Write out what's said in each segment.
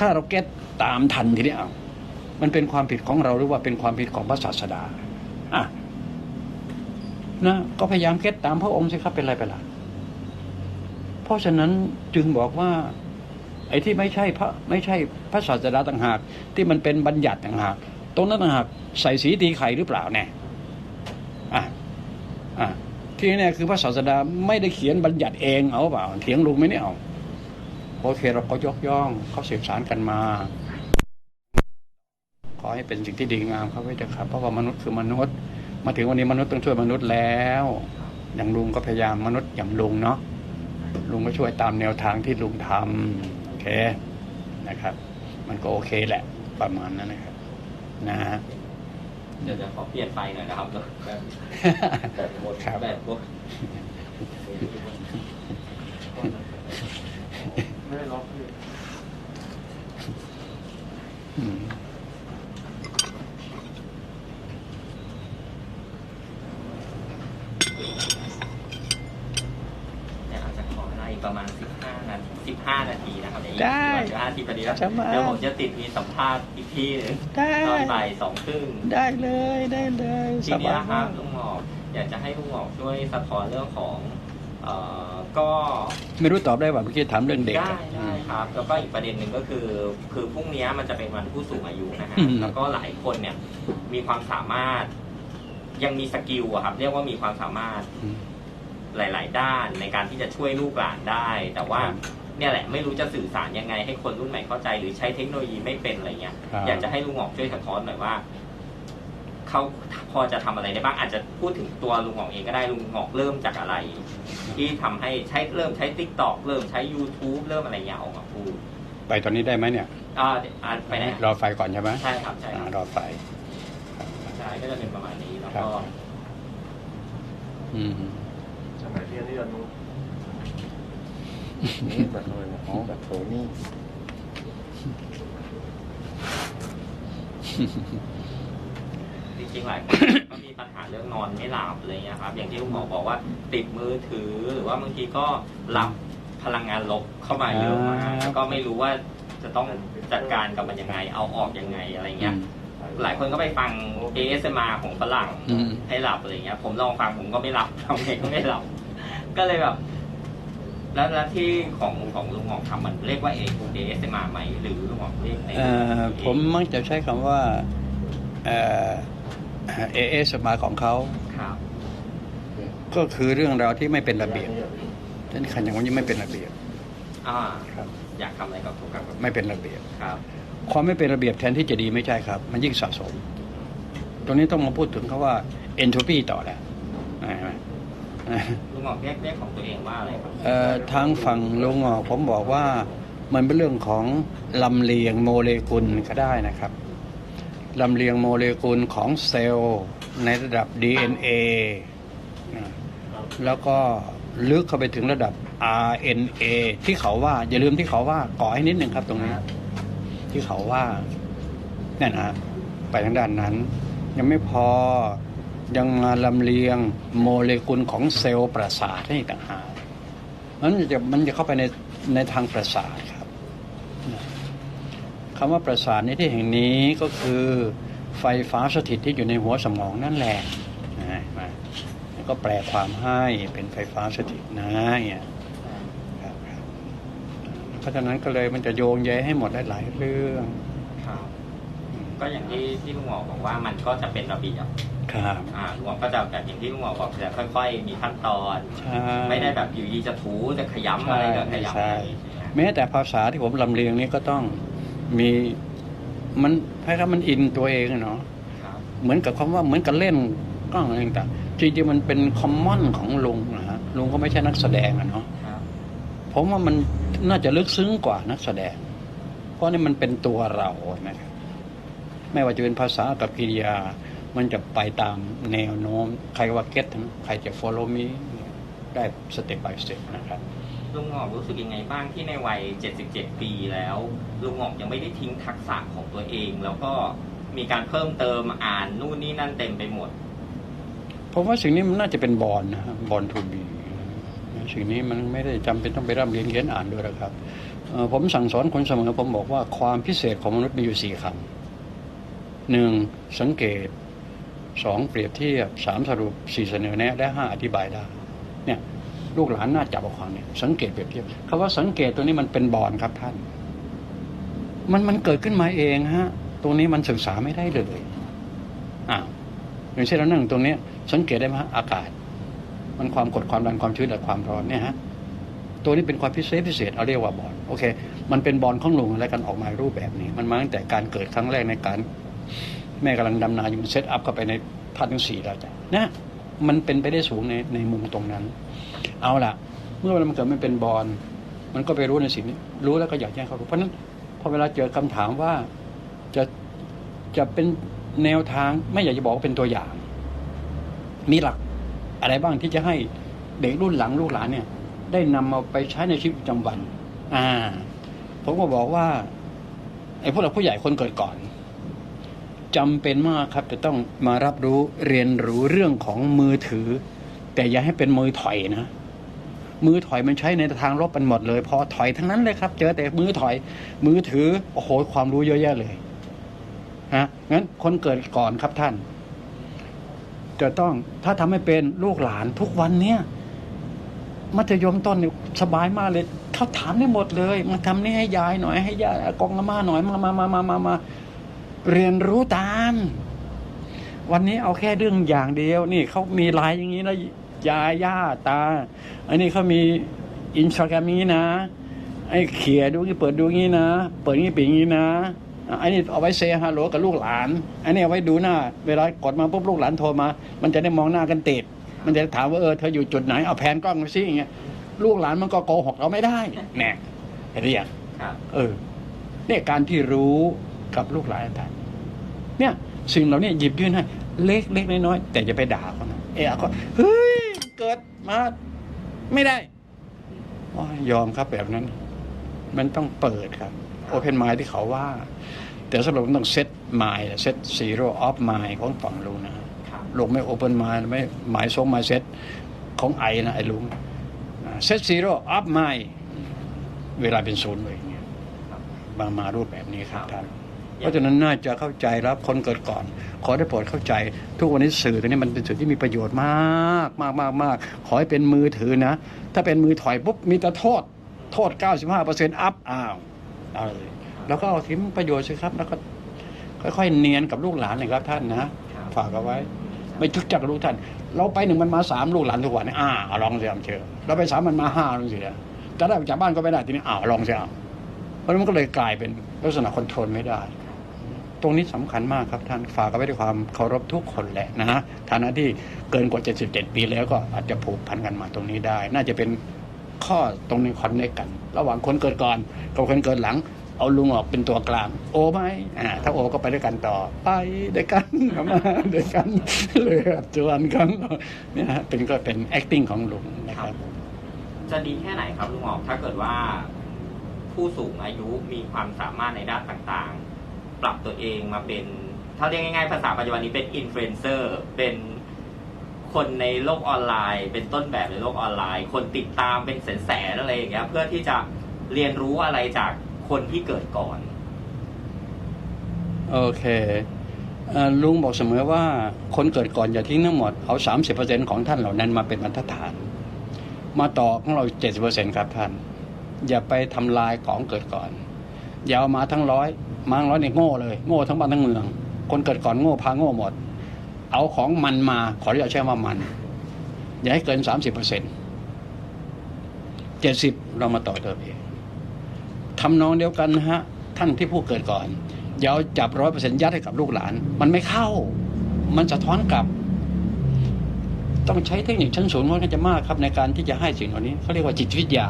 ถ้าเราเก็ตตามทันทีนี้เอามันเป็นความผิดของเราหรือว่าเป็นความผิดของพระศาสดาอะนะก็พยายามเก็ตตามพระองค์สิครับเป็นไรไปล่ะเพราะฉะนั้นจึงบอกว่า ไอ้ที่ไม่ใช่พระไม่ใช่พระศาสดาต่างหาก ที่มันเป็นบัญญัติต่างหากตรงนั้นต่างหากใส่สีตีไข่หรือเปล่าแน่อะอะที่แน่คือพระศาสดาไม่ได้เขียนบัญญัติเองเอาเปล่าเถียงลุงไหม่เนี่ยเอา โอเคเราก็ยกย่องเขาสืบสารกันมา ขอให้เป็นสิ่งที่ดีงามครับไว้เถอะครับ เพราะว่ามนุษย์คือมนุษย์ มาถึงวันนี้มนุษย์ต้องช่วยมนุษย์แล้ว อย่างลุงก็พยายามมนุษย์อย่างลุงเนาะลุงก็ช่วยตามแนวทางที่ลุงทำโอเคนะครับ มันก็โอเคแหละประมาณนั้นนะครับ นะฮะเดี๋ยวจะขอเปลี่ยนไฟหน่อยนะครับแบบแบบหมดครับแบบหมด ไม่ได้ ล็อกพี่อืมเนี่ยอาจจะขอเวลาอีกประมาณ 15 นาที15 นาทีนะครับเดี๋ยวอีกได้ 15นาทีพอดีแล้วจะมาเดี๋ยวผมจะติดมีสัมภาษณ์อีกที่หนึงได้ ตอนบ่ายสองครึ่ง ได้เลยได้เลยทีสนี้บายนะครัมาบกลุงหมอกอยากจะให้ลุงหมอกช่วยสะท้อนเรื่องของ เอ่อก็ ไม่รู้ตอบได้ว่าเมื่อกี้ถามเรื่องเด็กได้อะ ได้ครับแล้วก็อีกประเด็นหนึ่งก็คือ คือพรุ่งนี้มันจะเป็นวันผู้สูงอายุนะฮะอืม แล้วก็หลายคนเนี่ยมีความสามารถ ยังมีสกิลอะครับ เรียกว่ามีความสามารถอืม หลาย ๆ ด้านในการที่จะช่วยลูกหลานได้ แต่ว่าครับเนี่ยแหละไม่รู้จะสื่อสารยังไง ให้คนรุ่นใหม่เข้าใจหรือใช้เทคโนโลยีไม่เป็นอะไรเงี้ยครับ อยากจะให้ลุงหงอกช่วยสะท้อนหน่อยว่า เขาพอจะทำอะไรได้บ้างอาจจะพูดถึงตัวลุงหงอกเองก็ได้ลุงหงอกเริ่มจากอะไร ที่ทำให้ใช้เริ่มใช้ t ิ k t o k เริ่มใช้ YouTube เริ่มอะไรเงี้ยออกมาพูดไปตอนนี้ได้ไหมเนี่ยอ่าเดี๋ยวอ่าไปไหนรอไฟก่อนใช่ไหมใช่ครับใช่คอ่ารับรอไฟใช่ก็จะเป็นประมาณนี้แล้วครัก็บอืมสมัยเรียนที่อนุนี่แบบเลยนะอ๋อแบบโถนี่จ ริงๆหลายคนก็มีปัญหาเรื่องนอนไม่หลับอะไรเงี้ยครับ อย่างที่คุณหมอบอกว่าติดมือถือหรือว่าบางทีก็รับพลังงานลบเข้ามาเยอะมากแล้วก็ไม่รู้ว่าจะต้องจัดการกับมันยังไง เอาออกยังไงอะไรเงี้ย หลายคนก็ไปฟัง ASMR ของฝรั่งอืม ให้หลับอะไรเงี้ย ผมลองฟังผมก็ไม่หลับ ทำไงก็ไม่หลับ ก็เลยแบบ แล้วแล้วที่ของของลุงหมอกทำมันเรียกว่า ASMR ไหมหรือลุงหมอกเรียกใน เอ่อผมมักจะใช้คำว่าเอ่อ เอเอสมาของเขาครับก็คือเรื่องราวที่ไม่เป็นระเบียบฉะนั้นขันอย่างวันนี้ไม่เป็นระเบียบอ่าครับ อยากทำอะไรกับตัวกับไม่เป็นระเบียบครับความไม่เป็นระเบียบแทนที่จะดีไม่ใช่ครับ มันยิ่งสะสม ตรงนี้ต้องมาพูดถึงเขาว่า entropy ต่อแล้วนะฮะลุงหมอกเรียกเรียกของตัวเองว่าอะไรครับเอ่อทางฝั่งลุงออกผมบอกว่ามันเป็นเรื่องของลำเลียงโมเลกุลก็ได้นะครับ ลำเลียงโมเลกุลของเซลล์ในระดับ DNA นะแล้วก็ลึกเข้าไปถึงระดับ RNA ที่เขาว่า อย่าลืมที่เขาว่าก่อให้นิดหนึ่งครับตรงนี้ ที่เขาว่าเนั่นนะไปทางด้านนั้น ยังไม่พอยังมาลำเลียงโมเลกุลของเซลล์ประสาทให้ต่างหากมันจะมันจะเข้าไปในในทางประสาท คำว่าประสาทในที่แห่งนี้ก็คือไฟฟ้าสถิตที่อยู่ในหัวสมองนั่นแหละนะมาแล้วก็แปลความให้เป็นไฟฟ้าสถิตนะเนี่ยครับครับเพราะฉะนั้นก็เลยมันจะโยงใยให้หมดได้หลายเรื่องครับก็อย่างที่ที่ลุงหมอกบอกว่ามันก็จะเป็นระเบียบครับอ่าลุงหมอกก็จะแบบอย่างที่ลุงหมอกบอกจะค่อย ๆ มีขั้นตอนใช่ไม่ได้แบบอยู่ดีจะถูจะขยำอะไรก็ขยำใช่อะไรใช่ไหมแม้แต่ภาษาที่ผมลำเลียงนี้ก็ต้อง มีมันให้ครับมันอินตัวเองอะเนาะครับเหมือนกับคำว่าเหมือนกับเล่นกล้องอะไรต่างๆจริงๆมันเป็นคอมมอนของลุงนะฮะลุงก็ไม่ใช่นักแสดงอะเนาะครับผมว่ามันน่าจะลึกซึ้งกว่านักแสดง เพราะนี่มันเป็นตัวเรานะครับไม่ว่าจะเป็นภาษากับกิริยา มันจะไปตามแนวโน้ม ใครว่าเก็ตใครจะ follow me เนี่ยได้สเต็ป by สเต็ปนะครับ ลุงหงอกรู้สึกยังไงบ้างที่ในวัย 77 ปีแล้ว ลุงหงอกยังไม่ได้ทิ้งทักษะของตัวเอง แล้วก็มีการเพิ่มเติมอ่านนู่นนี่นั่นเต็มไปหมดผมว่าสิ่งนี้มันน่าจะเป็นบอลนะบอลทูบีสิ่งนี้มันไม่ได้จำเป็นต้องไปร่ำเรียนเขียนอ่านด้วยหรอกครับผมสั่งสอนคนเสมอผมบอกว่าความพิเศษของมนุษย์มีอยู่สี่คำหนึ่งสังเกตสองเปรียบเทียบสามสรุปสี่เสนอแนะและห้าอธิบายได้เนี่ย ลูกหลานน่าจับเอาความเนี่ยสังเกตเปรียบเทียบคำว่าสังเกตตัวนี้มันเป็นบอลครับท่าน มันมันเกิดขึ้นมาเองฮะ ตรงนี้มันศึกษาไม่ได้เลยอ้าวอย่างเช่นเรานั่งตรงเนี้ยสังเกตได้ไหมฮะอากาศ มันความกดความดันความชื้นและความร้อนเนี่ยฮะตัวนี้เป็นความพิเศษพิเศษเอาเรียกว่าบอลโอเค มันเป็นบอลข้องลงอะไรกันออกมารูปแบบนี้ มันมาตั้งแต่การเกิดครั้งแรกในการ แม่กำลังดำนาอยู่เซตอัพเข้าไปในธาตุทั้งสี่แล้วจ้ะนะ มันเป็นไปได้สูงในในมุมตรงนั้น เอาล่ะ เมื่อมันเกิดมันเป็นบอลมันก็ไปรู้ในสิ่งนี้ รู้แล้วก็อยากแจ้งเขาเพราะนั้นพอเวลาเจอคำถามว่าจะจะเป็นแนวทางไม่อยากจะบอกว่าเป็นตัวอย่าง มีหลักอะไรบ้างที่จะให้เด็กรุ่นหลังลูกหลานเนี่ย ได้นำเอาไปใช้ในชีวิตประจำวัน อ่า ผมก็บอกว่าไอ้พวกเราผู้ใหญ่คนเกิดก่อน จำเป็นมากครับจะต้องมารับรู้เรียนรู้เรื่องของมือถือ แต่อย่าให้เป็นมือถอยนะ มือถอยมันใช้ในทางลบมันหมดเลยพอถอยทั้งนั้นเลยครับ เจอแต่มือถอย มือถือโอ้โหความรู้เยอะแยะเลยฮะงั้นคนเกิดก่อนครับท่าน จะต้องถ้าทำให้เป็นลูกหลานทุกวันเนี้ยมัธยมต้นเนี่ยสบายมากเลยเขาถามได้หมดเลย มาทำนี่ให้ยายหน่อยให้ยายองอาม่าหน่อยมามามามามามา เรียนรู้ตาม วันนี้เอาแค่เรื่องอย่างเดียว นี่เขามีไลน์อย่างนี้นะยายย่าตา อันนี้เขามีอินสตาแกรมนี้นะ ไอ้เขียดูงี้เปิดดูงี้นะ เปิดงี้ปิดงี้นะอะอันนี้เอาไว้เซฮัลโหลกับลูกหลาน อันนี้เอาไว้ดูหน้า เวลากดมาปุ๊บลูกหลานโทรมา มันจะได้มองหน้ากันติด มันจะถามว่าเออเธออยู่จุดไหน เอาแผนกล้องมาสิอย่างเงี้ย ลูกหลานมันก็โกหกเราไม่ได้ แน่เห็นหรือยังครับเออเนี่ยการที่รู้ กับลูกหลานต่างเนี่ยสิ่งเหล่านี้หยิบยื่นให้เล็กเล็กน้อยๆแต่จะไปด่าเขานะเอะก็เฮ้ยเกิดมาไม่ได้ยอมครับแบบนั้น มันต้องเปิดครับโอเพนไม d ที่เขาว่า แต่สำหรับผมต้องเซตไม n ์เซตซีโร่ออฟไม n ์ของฝั่งลุงนะลุงไม่โอเพนไม n ์ไม่หมายทรงหมายเซตของไอ้นะไอ้ลุงเซตซีโร่ออฟไม n ์เวลาเป็นศูนย์เลยอย่างเงี้ยมามารูปแบบนี้ครับท่าน เพราะฉะนั้นน่าจะเข้าใจแล้วคนเกิดก่อน ขอได้โปรดเข้าใจ ทุกวันนี้สื่อตัวนี้มันเป็นสื่อที่มีประโยชน์มากมากมากมากขอให้เป็นมือถือนะ ถ้าเป็นมือถอยปุ๊บมีแต่โทษ โทษ 95%อัพอ้าวเอาเลยแล้วก็เอาทิ้งประโยชน์สิครับ แล้วก็ค่อยๆเนียนกับลูกหลานเลยครับท่านนะ ฝากเอาไว้ ไม่ทุกจักกับลูกท่าน เราไปหนึ่งมันมาสามลูกหลานทุกวันนี่ยอ่าลองเสียมเชื่อเราไปสามมันมาห้าลองเสียจะได้จากบ้านก็ไม่ได้ทีนี้อ้าวลองเสียเอาเพราะนั้นมันก็เลยกลายเป็นลักษณะคอนโทรลไม่ได้ ตรงนี้สำคัญมากครับท่านฝากไว้ด้วยความเคารพทุกคนแหละนะฮะฐานะที่เกินกว่า 77 ปีแล้วก็อาจจะผูกพันกันมาตรงนี้ได้ น่าจะเป็นข้อตรงนี้คอนเนคกัน ระหว่างคนเกิดก่อนกับคนเกิดหลัง เอาลุงออกเป็นตัวกลาง โอไหมอ่าถ้าโอก็ไปด้วยกันต่อไปด้วยกันมาด้วยกันเลยจวนกันเนี่ยฮะเป็นก็เป็น acting ของลุงนะครับ จะดีแค่ไหนครับลุงหมอกถ้าเกิดว่าผู้สูงอายุมีความสามารถในด้านต่างๆ ปรับตัวเองมาเป็น ถ้าเรียกง่ายๆ ภาษาปัจจุบันนี้เป็นอินฟลูเอนเซอร์เป็นคนในโลกออนไลน์ เป็นต้นแบบในโลกออนไลน์ คนติดตามเป็นแสนๆอะไรอย่างเงี้ยเพื่อที่จะเรียนรู้อะไรจากคนที่เกิดก่อน โอเคอลุงบอกเสมอว่าคนเกิดก่อนอย่าทิ้งทั้งหมด เอา 30%ของท่านเหล่านั้นมาเป็นบรรทัดฐาน มาต่อของเรา 70%ครับท่าน อย่าไปทำลายของเกิดก่อน อย่าเอามาทั้งร้อยมาทั้งร้อยเนี่ยโง่เลยโง่ทั้งบ้านทั้งเมือง คนเกิดก่อนโง่พาโง่หมด เอาของมันมาขออนุญาตใช้ว่ามัน อย่าให้เกิน30% 70เปอร์เซ็นต์เจ็ดสิบเรามาต่อเติมเองทำนองเดียวกันนะฮะท่านที่ผู้เกิดก่อนอย่าเอาจับร้อยเปอร์เซ็นต์ยัดให้กับลูกหลาน มันไม่เข้า มันสะท้อนกลับ ต้องใช้เทคนิคชั้นสูงค่อนข้างจะมากครับในการที่จะให้สิ่งเหล่านี้เขาเรียกว่าจิตวิทยา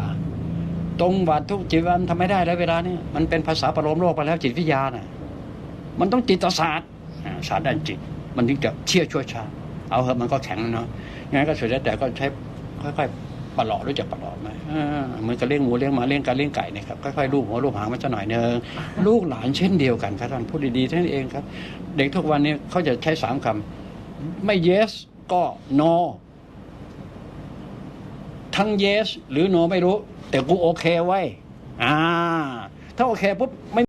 ตรงวัดทุกจิตวันทำไม่ได้แล้วเวลานี้มันเป็นภาษาประโลมโลกไปแล้วจิตวิทยาน่ะมันต้องจิตศาสตร์ศาสตร์ด้านจิต มันถึงจะเชี่ยวชั่วชาญเอาเหอะมันก็แข็งเนาะงั้นก็สุดแล้วแต่ก็ใช้ค่อยๆประหลอดรู้จักประหลอดไหมเหมือนกับเลี้ยงหมูเลี้ยงมาเลี้ยงการเลี้ยงไก่เนี่ยครับค่อยๆลูบหัวลูบหางมันจะหน่อยเนึงลูกหลานเช่นเดียวกันครับท่านพูดดีๆท่านเองครับ เด็กทุกวันนี้เขาจะใช้สามคำไม่ yes ก็ no ทั้งเยส หรือโนไม่รู้ แต่กูโอเคไว้ อ่า ถ้าโอเคปุ๊บไม่